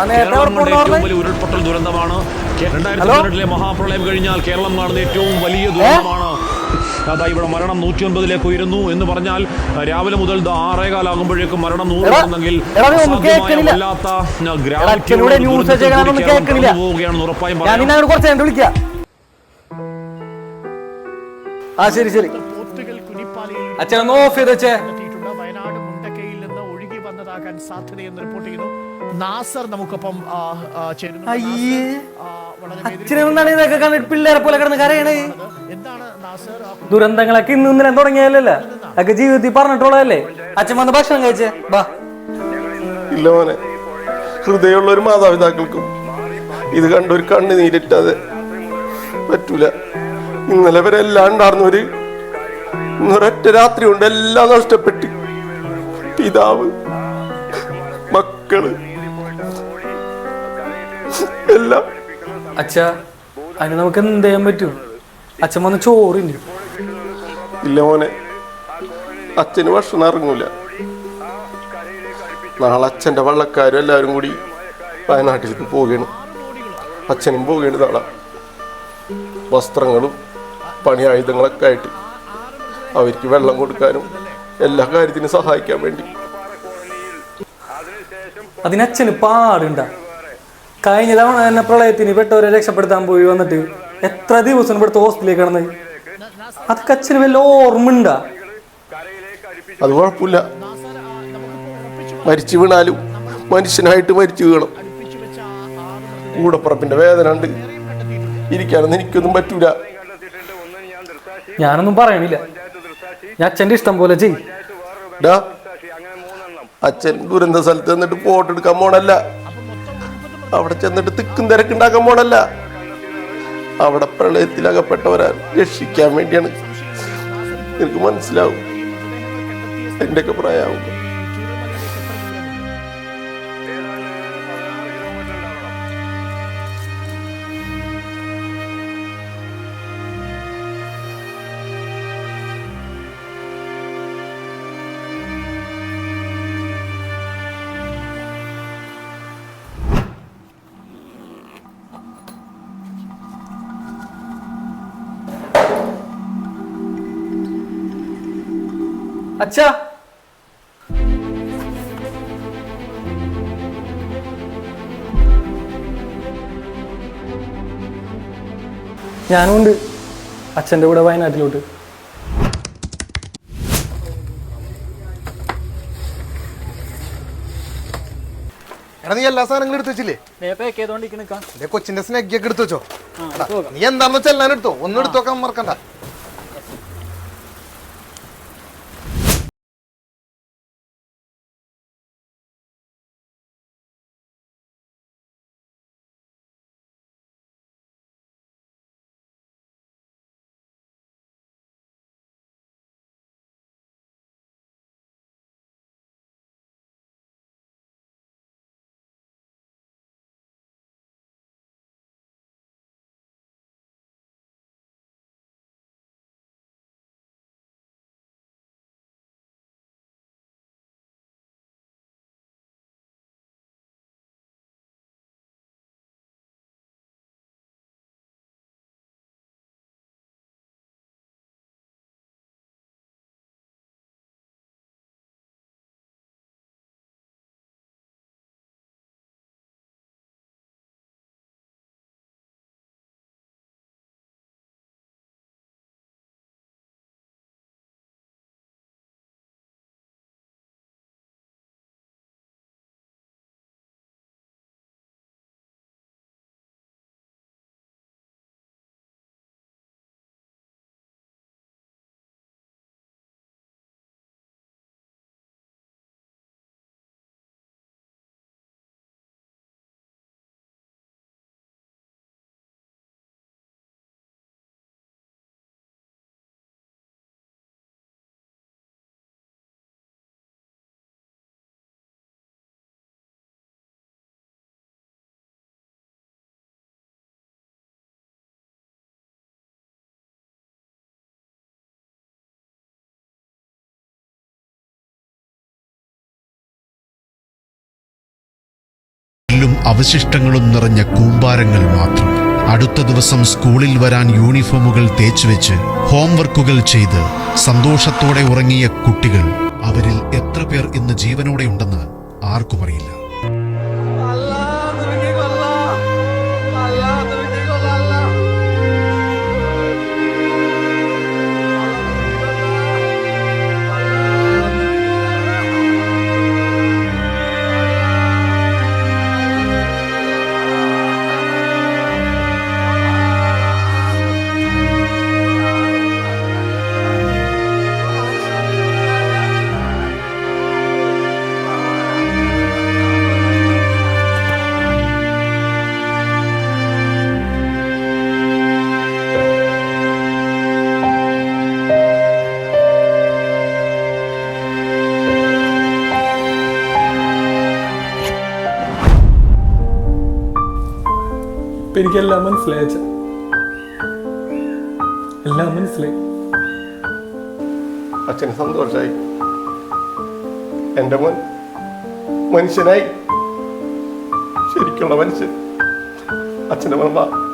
ഏറ്റവും? വലിയ ഉരുൾപൊട്ടൽ ദുരന്തമാണ് രണ്ടായിരത്തി? പതിനെട്ടിലെ മഹാപ്രളയം കഴിഞ്ഞാൽ കേരളം കാണുന്ന ഏറ്റവും വലിയ ദുരന്തമാണ് അതാ ഇവിടെ മരണം നൂറ്റി ഒൻപതിലേക്ക് ഉയരുന്നു എന്ന് പറഞ്ഞാൽ രാവിലെ മുതൽ ആറേകാലാകുമ്പോഴേക്കും മരണം നൂറ് എടാ, കടന്നെങ്കിൽ എടാ, നീ ഒന്നും അസാധ്യമായ കേൾക്കണില്ല. വല്ലാത്ത എടാ, ഗ്രാവിറ്റിയുള്ള അച്ഛനോട് ഒരു ന്യൂസ് ദുരന്തത്തിൽ ചെയ്യണമെന്ന് കൂടി കേരളം കേൾക്കണില്ല. കടന്നു പോവുകയാണെന്ന് ഉറപ്പായും ഞാൻ പറയാം കുറച്ച് കഴിഞ്ഞിട്ട് വിളിക്കാം ആ ശരി ശരി അച്ഛൻ ഒന്ന് ഓഫ് ചെയ്തേ വയനാട് മുണ്ടക്കയിൽ നിന്ന് ഒഴുകി വന്നതാകാൻ സാധ്യതയെന്ന് റിപ്പോർട്ട് ചെയ്യുന്നു നാസർ നമുക്കൊപ്പം അയ്യേ. വളരെ ഇതൊക്കെ കണ്ടിട്ട് പിള്ളേരെ പോലെ കിടന്ന് കരയണേ. എന്താണ് നാസർ? ദുരന്തങ്ങളൊക്കെ ഇന്ന് ഇന്നലെ തുടങ്ങിയല്ലേ അതൊക്കെ ജീവിതത്തിൽ പറഞ്ഞിട്ടുള്ളതല്ലേ? അച്ഛൻ വന്ന് ഭക്ഷണം കഴിച്ചേ. ബാ ഇല്ല മോനെ. ഹൃദയമുള്ള ഒരു മാതാപിതാക്കൾക്കും ഇത് കണ്ട ഒരു കണ്ണുനീരിട്ടാതെ പറ്റൂല. ഇന്നലെ വരെ എല്ലാം ഉണ്ടായിരുന്നവര് ഇന്നൊരൊറ്റ രാത്രി കൊണ്ട് എല്ലാം നഷ്ടപ്പെട്ട്. പിതാവ് മക്കൾ എല്ലാം അച്ഛ അതിന് നമുക്ക് എന്ത് ചെയ്യാൻ പറ്റും? അച്ഛൻ വന്ന് ചോറിന് ഇല്ല മോനെ. അച്ഛന് ഭക്ഷണം ഇറങ്ങൂല. നാളെ അച്ഛന്റെ വള്ളക്കാരും എല്ലാവരും കൂടി വയനാട്ടിലേക്ക് പോവുകയാണ്. അച്ഛനും പോവുകയാണ് നാളെ. വസ്ത്രങ്ങളും പണി ആയുധങ്ങളൊക്കെ ആയിട്ട് അവർക്ക് വെള്ളം കൊടുക്കാനും എല്ലാ കാര്യത്തിനും സഹായിക്കാൻ വേണ്ടി. അതിനച്ഛന് പാടുണ്ടാ പാടുണ്ട. കഴിഞ്ഞ തവണ തന്നെ പ്രളയത്തിന് പെട്ടവരെ രക്ഷപ്പെടുത്താൻ പോയി വന്നിട്ട് എത്ര ദിവസം ഇവിടുത്തെ ഹോസ്പിറ്റലിൽ കിടന്നത് അതൊക്കെ അച്ഛന് വല്ല ഓർമ്മണ്ട അത് കുഴപ്പമില്ല. മരിച്ചു വീണാലും മനുഷ്യനായിട്ട് മരിച്ചു വീണം. കൂടപ്പുറപ്പിന്റെ വേദന ഉണ്ട്. ഇരിക്കാനൊന്നും എനിക്കൊന്നും പറ്റൂല. ഞാനൊന്നും പറയണില്ല. ഞാൻ അച്ഛന്റെ ഇഷ്ടം പോലെ ചെയ്യും. അച്ഛൻ ദുരന്ത സ്ഥലത്ത് നിന്നിട്ട് ഫോട്ടോ എടുക്കാൻ പോണല്ല. അവിടെ ചെന്നിട്ട് തിക്കും തിരക്കുണ്ടാക്കാൻ പോണല്ല. അവിടെ പ്രളയത്തിൽ അകപ്പെട്ടവരാ രക്ഷിക്കാൻ വേണ്ടിയാണ്. നിനക്ക് മനസ്സിലാവും. എന്റെയൊക്കെ പ്രായമാവും അച്ഛാ. ഞാനുണ്ട് അച്ഛന്റെ കൂടെ വയനാട്ടിലോട്ട്. എടാ നീ എല്ലാ സാധനങ്ങളും എടുത്തു വെച്ചില്ലേ? ദേ കൊച്ചിന്റെ സ്നെഗ് എടുത്തു എടുത്ത് വെച്ചോ. നീ എന്താണെന്ന് വെച്ചാൽ എല്ലാം എടുത്തോ? ഒന്നും എടുത്തു വെക്കാൻ മറക്കണ്ട ും. അവശിഷ്ടങ്ങളും നിറഞ്ഞ കൂമ്പാരങ്ങൾ മാത്രം. അടുത്ത ദിവസം സ്കൂളിൽ വരാൻ യൂണിഫോമുകൾ തേച്ചുവെച്ച് ഹോംവർക്കുകൾ ചെയ്ത് സന്തോഷത്തോടെ ഉറങ്ങിയ കുട്ടികൾ അവരിൽ എത്ര പേർ ഇന്ന് ജീവനോടെ ഉണ്ടെന്ന് ഇപ്പൊ എനിക്കെല്ലാം മനസ്സിലായി എല്ലാം മനസ്സിലായി. അച്ഛന് സന്തോഷമായി എന്റെ മോൻ മനുഷ്യനായി. ശരിക്കുള്ള മനുഷ്യൻ. അച്ഛന്റെ മോൻ വാ.